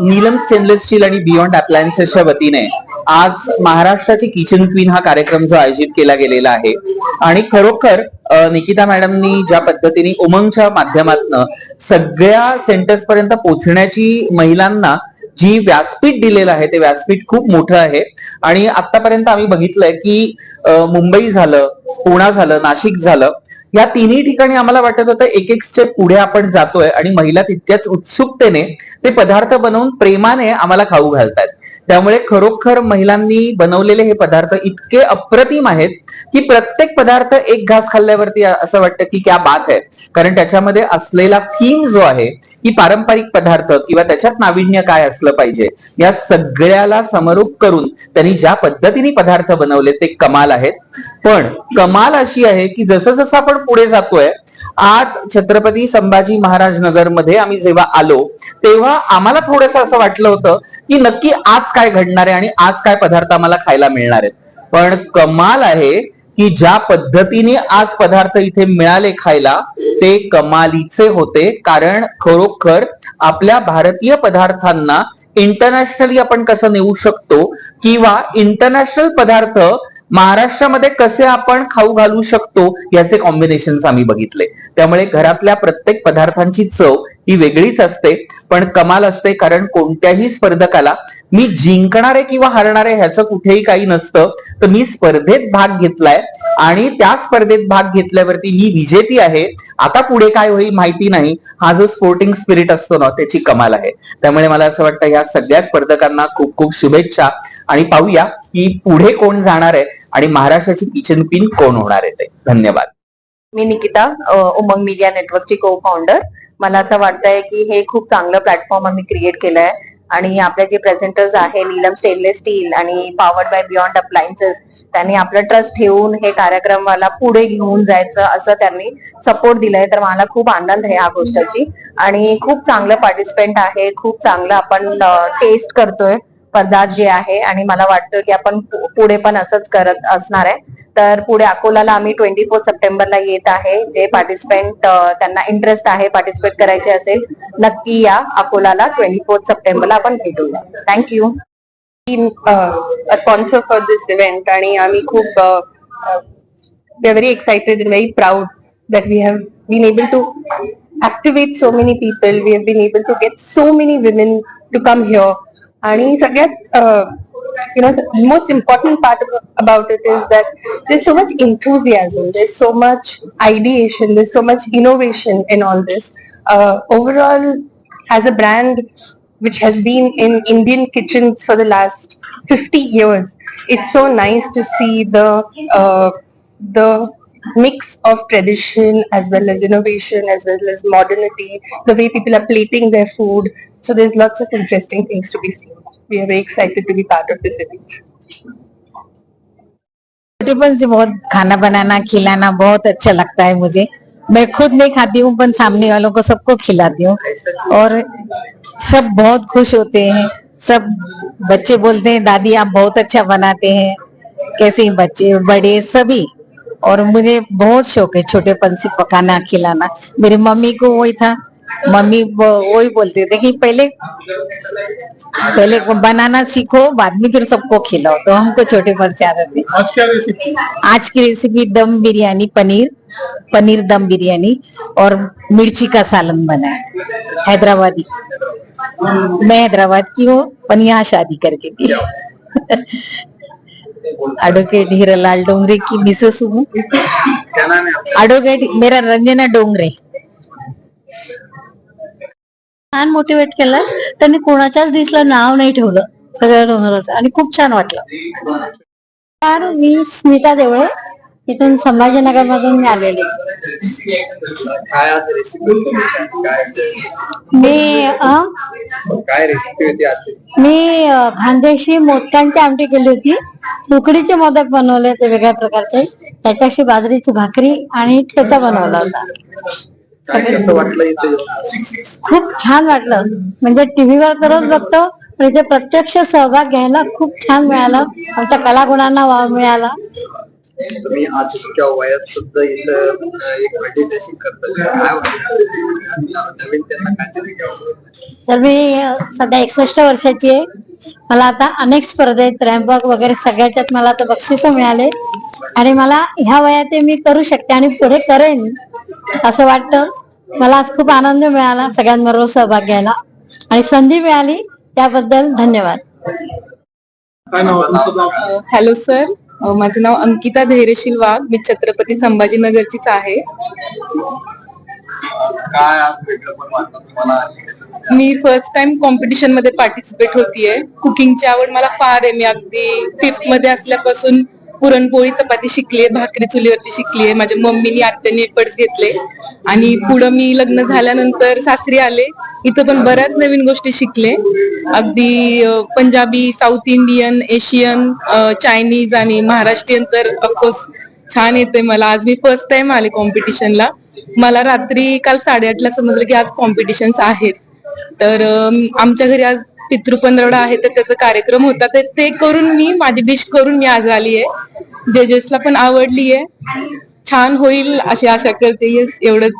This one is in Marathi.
नीलम स्टेनलेस स्टील आणि बियॉन्ड अप्लायन्सेसच्या वतीने आज महाराष्ट्राची किचन क्वीन हा कार्यक्रम जो आयोजित केला गेलेला आहे. आणि खरोखर निकिता मॅडमनी ज्या पद्धतीने उमंगच्या माध्यमातून सगळ्या सेंटर्स पर्यंत पोहोचण्याची महिलांना जी व्यासपीठ दिलेलं आहे ते व्यासपीठ खूप मोठं आहे. आणि आतापर्यंत आम्ही बघितलंय की मुंबई झालं पुणा झालं नाशिक झालं या तिन्ही ठिकाणी आम्हाला वाटत होतं एक एक स्टेप पुढे आपण जातोय आणि महिला तितक्याच उत्सुकतेने ते पदार्थ बनवून प्रेमाने आम्हाला खाऊ घालतात त्यामुळे खरोखर महिलांनी बनवलेले हे पदार्थ इतके अप्रतिम आहेत की प्रत्येक पदार्थ एक घास खाल्ल्यावरती असं वाटतं की क्या बात आहे कारण त्याच्यामध्ये असलेला थीम जो आहे की पारंपरिक पदार्थ किंवा त्याच्यात नाविन्य काय असलं पाहिजे या सगळ्याला समरूप करून त्यांनी ज्या पद्धतीने पदार्थ बनवले ते कमाल आहेत. पण कमाल अशी आहे की जसं जसं आपण पुढे जातोय आज छत्रपती संभाजी महाराज नगरमध्ये आम्ही जेव्हा आलो तेव्हा आम्हाला थोडस असं वाटलं होतं की नक्की आज काय घडणार आहे आणि आज काय पदार्थ आम्हाला खायला मिळणार आहेत. पण कमाल आहे की ज्या पद्धतीने आज पदार्थ इथे मिळाले खायला ते कमालीचे होते. कारण खरोखर आपल्या भारतीय पदार्थांना इंटरनॅशनली आपण कसं नेऊ शकतो किंवा इंटरनॅशनल पदार्थ महाराष्ट्रामध्ये कसे आपण खाऊ घालू शकतो याचे कॉम्बिनेशन आम्ही बघितले. त्यामुळे घरातल्या प्रत्येक पदार्थांची चव ही वेगळीच असते पण कमाल असते कारण कोणत्याही स्पर्धकाला मी जिंकणारे किंवा हरणारे ह्याचं कुठेही काही नसतं. तर मी स्पर्धेत भाग घेतलाय आणि त्या स्पर्धेत भाग घेतल्यावरती मी विजेती आहे. आता पुढे काय होईल माहिती नाही. हा जो स्पोर्टिंग स्पिरिट असतो ना त्याची कमाल आहे. त्यामुळे मला असं वाटतं या सगळ्या स्पर्धकांना खूप खूप शुभेच्छा. आणि पाहूया की पुढे कोण जाणार आहे आणि महाराष्ट्राची किचन पिन कोण होणार आहे ते. धन्यवाद. मी निकिता उमंग मीडिया नेटवर्कची को फाउंडर मला असं वाटतंय की हे खूप चांगलं प्लॅटफॉर्म आम्ही क्रिएट केलंय. आणि आपले जे प्रेझेंटर्स आहे नीलम स्टेनलेस स्टील आणि पॉवर्ड बाय बियॉन्ड अप्लायन्सेस त्यांनी आपलं ट्रस्ट ठेवून हे कार्यक्रमाला पुढे घेऊन जायचं असं त्यांनी सपोर्ट दिलाय. तर मला खूप आनंद आहे ह्या गोष्टीची. आणि खूप चांगलं पार्टिसिपेंट आहे खूप चांगलं आपण टेस्ट करतोय. पदार्थ जे आहे आणि मला वाटतं की आपण पुढे पण असंच करत असणार आहे. तर पुढे अकोलाला आम्ही ट्वेंटी फोर सप्टेंबरला येत आहे. जे पार्टिसिपेंट त्यांना इंटरेस्ट आहे पार्टिसिपेट करायचे असेल नक्की या अकोलाला ट्वेंटी फोर सप्टेंबरला आपण भेटूया. Thank you sponsor for this event आणि आम्ही खूप we are very excited and very proud that we have been able to activate so many people we have been able to get so many women to come here आणि सगळ्यात you know most important part about it is that there's so much enthusiasm there's so much ideation there's so much innovation in all this uh, overall as a brand which has been in Indian kitchens for the last 50 years. It's so nice to see the uh, the mix of tradition as well as innovation as well as modernity, the way people are plating their food. So there's lots of interesting things to be seen. We are very excited to be part of this event. बचपन से बहुत खाना बनाना, खिलाना बहुत अच्छा लगता है मुझे। मैं खुद नहीं खाती हूँ, पर सामने वालों को सबको खिलाती हूँ। और सब बहुत खुश होते हैं। सब बच्चे बोलते हैं, दादी, आप बहुत अच्छा बनाते हैं। कैसे बच्चे? बड़े सभी? और मुझे बहुत शौक है छोटेपन से पकाना, खिलाना। मेरी मम्मी को वही था। मम्मी वो- वही बोलते थे कि पहले पहले बनाना सीखो बाद में फिर सबको खिलाओ। तो हमको छोटे छोटेपन से आदत है। आज क्या रेसिपी आज की रेसिपी दम बिरयानी पनीर पनीर दम बिरयानी और मिर्ची का सालन बना है हैदराबादी। मैं हैदराबाद की हूँ पर यहाँ शादी करके थी। एडवोकेट हीरालाल डोंगरे की मिसेस हूँ। एडवोकेट मेरा रंजना डोंगरे। छान मोटिवेट केलं. त्यांनी कोणाच्याच डिशला नाव नाही ठेवलं. सगळ्या डोंगराचं आणि खूप छान वाटलं. तर मी स्मिता देवळे. इथून संभाजीनगर मधून मी आलेली. मी मी खानदेशी मोदकांची आमटी केली होती. उकडीचे मोदक बनवले होते वेगळ्या प्रकारचे. त्याच्याशी बाजरीची भाकरी आणि ठेचा बनवला होता. काय कसं वाटलं इथे खूप छान वाटलं. म्हणजे टीव्हीवर तरच बघतो पण इथे प्रत्यक्ष सहभाग घ्यायला खूप छान मिळालं. आमच्या कलागुणांना वाव मिळाला. तुम्ही आज इतक्या वयात सुद्धा इथं अं, एक मेडिटेशन करता. काय वाटतं? नवीन त्यांना काय सांगायचं? तर मी अ, सध्या एकसष्ट वर्षाची आहे. मला आता अनेक स्पर्धेत रॅम्पवॉक वगैरे सगळ्याच्यात मला आता बक्षिस मिळाले. आणि मला ह्या वयात ते मी करू शकते आणि पुढे करेन. असं वाटतं. मला आज खूप आनंद मिळाला सगळ्यांबरोबर सहभाग घ्यायला. आणि संधी मिळाली त्याबद्दल धन्यवाद. काय नाव आहे तुमचं? Hello sir. माझं नाव अंकिता धैर्यशील वाघ मी छत्रपती संभाजीनगरचीच आहे. काय आज वेगळं पण वाटतं तुम्हाला? मी फर्स्ट टाइम कॉम्पिटिशनमध्ये पार्टिसिपेट होतीये. कुकिंगची आवड मला फार आहे. मी अगदी फिफ्थमध्ये असल्यापासून पुरणपोळी चपाती शिकलीये भाकरी चुलीवरती शिकलीये माझ्या मम्मीनी आत्याने एफर्ट्स घेतले. आणि पुढं मी लग्न झाल्यानंतर सासरी आले. इथं पण बऱ्याच नवीन गोष्टी शिकले. अगदी Punjabi south Indian Asian Chinese आणि महाराष्ट्रीयन तर ऑफकोर्स छान येते मला. आज मी फर्स्ट टाइम आले कॉम्पिटिशनला मला रात्री काल साडेआठला समजलं की आज कॉम्पिटिशन्स आहेत. तर आमच्या घरी आज पितृपंधरवडा आहे तर त्याचा कार्यक्रम होता. तर ते करून मी माझी डिश करून मी आज आली आहे. जजेसला पण आवडली आहे. छान होईल अशी आशा करते. येस एवढंच.